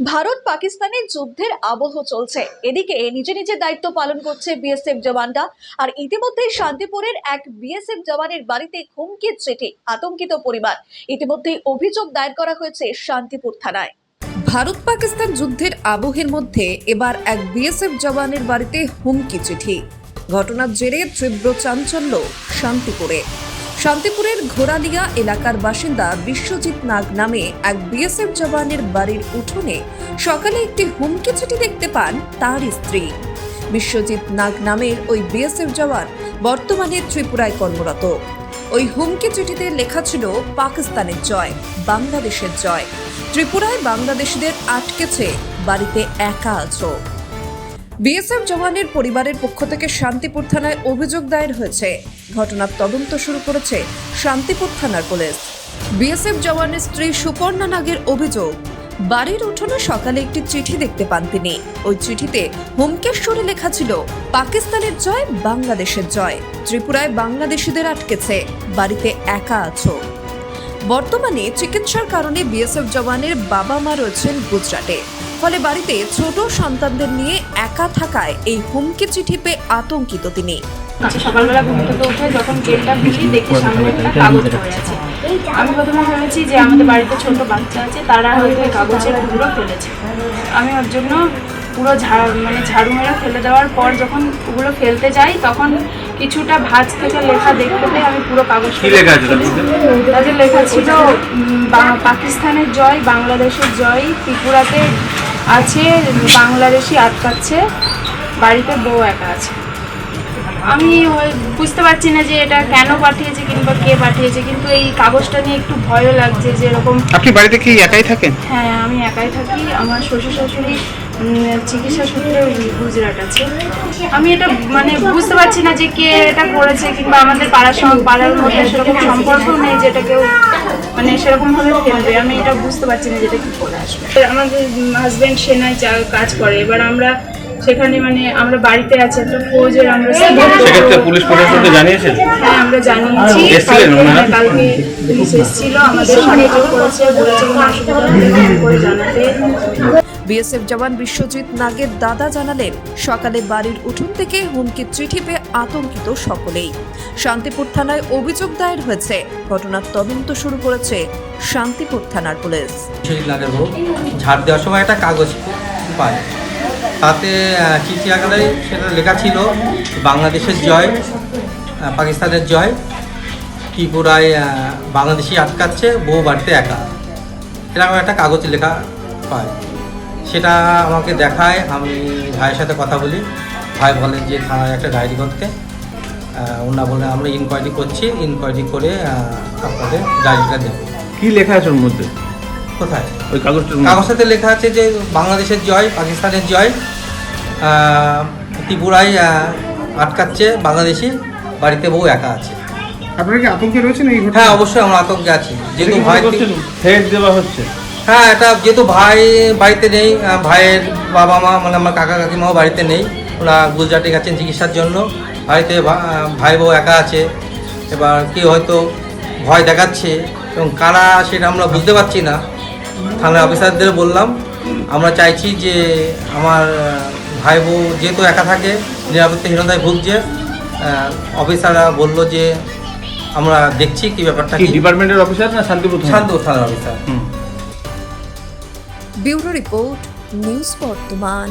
ভারত পাকিস্তানের যুদ্ধের আবহ চলছে। এদিকে নিজে নিজে দায়িত্ব পালন করছে বিএসএফ জওয়ানরা। আর ইতিমধ্যেই শান্তিপুরের এক বিএসএফ জওয়ানের বাড়িতে হুমকির চিঠি আতঙ্কিত পরিবার। ইতিমধ্যেই অভিযোগ দায়ের করা হয়েছে শান্তিপুর থানায়। ভারত পাকিস্তান যুদ্ধের আবহের মধ্যে এবার এক বিএসএফ জওয়ানের বাড়িতে হুমকি চিঠি। ঘটনার জেরে তীব্র চাঞ্চল্য শান্তিপুরে। শান্তিপুরের ঘোড়ালিয়া এলাকার বাসিন্দা বিশ্বজিৎ নাগ নামে এক বিএসএফ জওয়ানের বাড়ির উঠোনে সকালে একটি হুমকি চিঠি দেখতে পান তার স্ত্রী। বিশ্বজিৎ নাগ নামের ওই বিএসএফ জওয়ান বর্তমানে ত্রিপুরায় কর্মরত। ওই হুমকি চিঠিতে লেখা ছিল, পাকিস্তানের জয়, বাংলাদেশের জয়। ত্রিপুরায় বাংলাদেশিদের আটকেছে, বাড়িতে একা আছো। বিএসএফ জওয়ানের পরিবারের পক্ষ থেকে শান্তিপুর থানায় অভিযোগ দায়ের হয়েছে। ঘটনার তদন্ত শুরু করেছে শান্তিপুর থানার পুলিশ। বিএসএফ জওয়ানের স্ত্রী সুপর্ণা নাগের অভিযোগ, বাড়ির উঠোনে সকালে একটি চিঠি দেখতে পান তিনি। ওই চিঠিতে হুমকের সুরে লেখা ছিল, পাকিস্তানের জয়, বাংলাদেশের জয়। ত্রিপুরায় বাংলাদেশিদের আটকেছে, বাড়িতে একা আছো। বর্তমানে চিকিৎসার কারণে বিএসএফ জওয়ানের বাবা মা রয়েছেন গুজরাটে। ফলে বাড়িতে ছোট সন্তানদের নিয়ে একা থাকায় এই হুমকি চিঠি পেয়ে আতঙ্কিত তিনি। আচ্ছা সকালবেলা ঘুম থেকে উঠে যখন গেটটা খুলি, দেখি সামনে একটা কাগজ পড়ে আছে। আমি প্রথমে ভেবেছি যে আমাদের বাড়িতে ছোট বাচ্চা আছে, তারা হয়তো এই কাগজের টুকরো ফেলেছে। আমি ওর জন্য পুরো ঝাড় মানে ঝাড়ু মেরে ফেলে দেওয়ার পর যখন ওগুলো ফেলতে যাই, তখন কিছুটা ভাঁজ থেকে লেখা দেখতে পেয়ে আমি পুরো কাগজ কি লেখা আছে তাদের লেখা ছিল পাকিস্তানের জয় বাংলাদেশের জয় ত্রিপুরাতে আছে বাংলাদেশি আটকাচ্ছে বাড়িতে বউ একা আছে। আমি ওই- বুঝতে পারছি না যে এটা কেন পাঠিয়েছে কিংবা কে পাঠিয়েছে কিন্তু এই কাগজটা নিয়ে একটু ভয়ও লাগছে যে এরকম আপনি বাড়িতে কি একাই থাকেন? হ্যাঁ আমি একাই থাকি। আমার শ্বশুর শাশুড়ি চিকিৎসা সূত্রে গুজরাট আছে আমি এটা মানে বুঝতে পারছি না যে কে এটা করেছে কিংবা আমাদের পাড়ার সঙ্গে পাড়ার মধ্যে সেরকম সম্পর্ক নেই যেটা কেউ মানে সেরকম ভাবে ফেলবে। আমি এটা বুঝতে পারছি না যেটা কি করে আসবে। আমাদের হাজব্যান্ড সেনায় কাজ করে। এবার আমরা সেখানে মানে আমরা বাড়িতে আছি একটা ফৌজের আমরা সেক্ষেত্রে পুলিশ প্রশাসনকে জানিয়েছেন হ্যাঁ আমরা জানিয়েছি। এসছিলেন কালকে- ওনারা? হ্যাঁ, কালকে পুলিশ এসেছিল আমাদের সাহায্য করেছে বলেছে কোনো অসুবিধা হলে করে জানাতে। বিএসএফ জওয়ান বিশ্বজিৎ নাগের দাদা জানালেন সকালে বাড়ির উঠোন থেকে হুমকির চিঠি পেয়ে আতঙ্কিত সকলেই। শান্তিপুর থানায় অভিযোগ দায়ের হয়েছে ঘটনার তদন্ত শুরু করেছে শান্তিপুর থানার পুলিশ। ঝাড় দেওয়ার সময় একটা কাগজ পায়। তাতে আহ, চিঠি আকারে? সেটা লেখা ছিল বাংলাদেশের জয় পাকিস্তানের জয়। ত্রিপুরায় বাংলাদেশি আটকাচ্ছে বউ বাড়িতে একা। এরকম একটা কাগজ লেখা পায় সেটা আমাকে দেখায় আমি ভাইয়ের সাথে কথা বলি। ভাই বলেন যে থানায় একটা ডায়েরি করতে। ওনারা বলে আমরা ইনকোয়ারি করছি। ইনকোয়ারি করে আপনাদের ডায়েরিটা দেবো কী লেখা আছে ওর মধ্যে? কোথায়? ওই কাগজটার কাগজটাতে লেখা আছে যে বাংলাদেশের জয় পাকিস্তানের জয় ত্রিপুরায় আটকাচ্ছে বাংলাদেশি বাড়িতে বউ একা আছে। আপনারা কি আতঙ্কে রয়েছেন এই হ্যাঁ অবশ্যই আমরা আতঙ্কে আছি। যেহেতু ভাই থ্রেট দেওয়া হচ্ছে? হ্যাঁ এটা যেহেতু ভাই বাড়িতে নেই ভাইয়ের বাবা মা মানে আমার কাকা কাকিমাও বাড়িতে নেই ওরা গুজরাটে গেছেন চিকিৎসার জন্য বাড়িতে ভাই বউ একা আছে। এবার কেউ হয়তো ভয় দেখাচ্ছে এবং কারা সেটা আমরা বুঝতে পারছি না। থানার অফিসারদের বললাম আমরা চাইছি যে আমার ভাই বউ যেহেতু একা থাকে নিরাপত্তাহীনতায় ভুগছে অফিসাররা বলল যে আমরা দেখছি কি ব্যাপারটা কি কি। ডিপার্টমেন্টের অফিসার না শান্তিপুর শান্তিপুর শান্ত থানার অফিসার। ব্যুরো রিপোর্ট নিউজ বর্তমান।